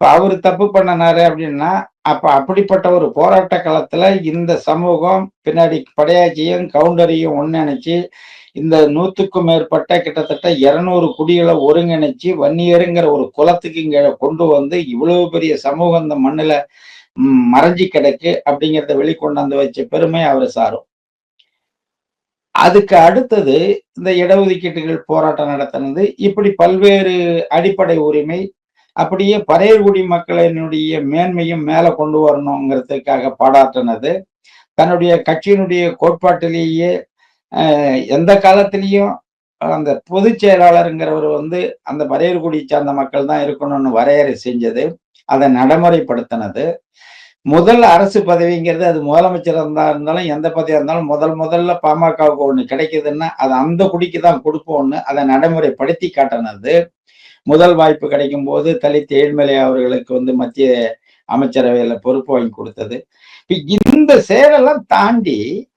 இப்ப அவரு தப்பு பண்ணினாரு அப்படின்னா அப்ப அப்படிப்பட்ட ஒரு போராட்ட காலத்தில் இந்த சமூகம் பின்னாடி படையாச்சியும் கவுண்டரையும் ஒன்றிணைச்சு இந்த நூத்துக்கும் மேற்பட்ட கிட்டத்தட்ட இருநூறு குடிகளை ஒருங்கிணைச்சு வன்னியருங்கிற ஒரு குலத்துக்கு இங்க கொண்டு வந்து இவ்வளவு பெரிய சமூகம் இந்த மண்ணுல மறைஞ்சி மறைஞ்சு கிடக்கு அப்படிங்கிறத வெளிக்கொண்டாந்து வச்ச பெருமை அவர் சாரும். அதுக்கு அடுத்தது இந்த இடஒதுக்கீட்டுகள் போராட்டம் நடத்தினது இப்படி பல்வேறு அடிப்படை உரிமை அப்படியே பறையர்குடி மக்களினுடைய மேன்மையும் மேல கொண்டு வரணுங்கிறதுக்காக பாடாற்றினது. தன்னுடைய கட்சியினுடைய கோட்பாட்டிலேயே எந்த காலத்திலையும் அந்த பொதுச் செயலாளருங்கிறவர் வந்து அந்த பறையர்குடி சார்ந்த மக்கள் தான் இருக்கணும்னு வரையறை செஞ்சது அதை நடைமுறைப்படுத்தினது. முதல் அரசு பதவிங்கிறது அது முதலமைச்சர் இருந்தா இருந்தாலும் எந்த பதவியா இருந்தாலும் முதல் முதல்ல பாமகவுக்கு ஒண்ணு கிடைக்குதுன்னா அது அந்த குடிக்கு தான் கொடுப்போம்னு அதை நடைமுறைப்படுத்தி காட்டினது. முதல் வாய்ப்பு கிடைக்கும் போது தலித் ஏழ்மலை அவர்களுக்கு வந்து மத்திய அமைச்சரவையில் பொறுப்பு வாங்கி கொடுத்தது. இந்த செயலெல்லாம் தாண்டி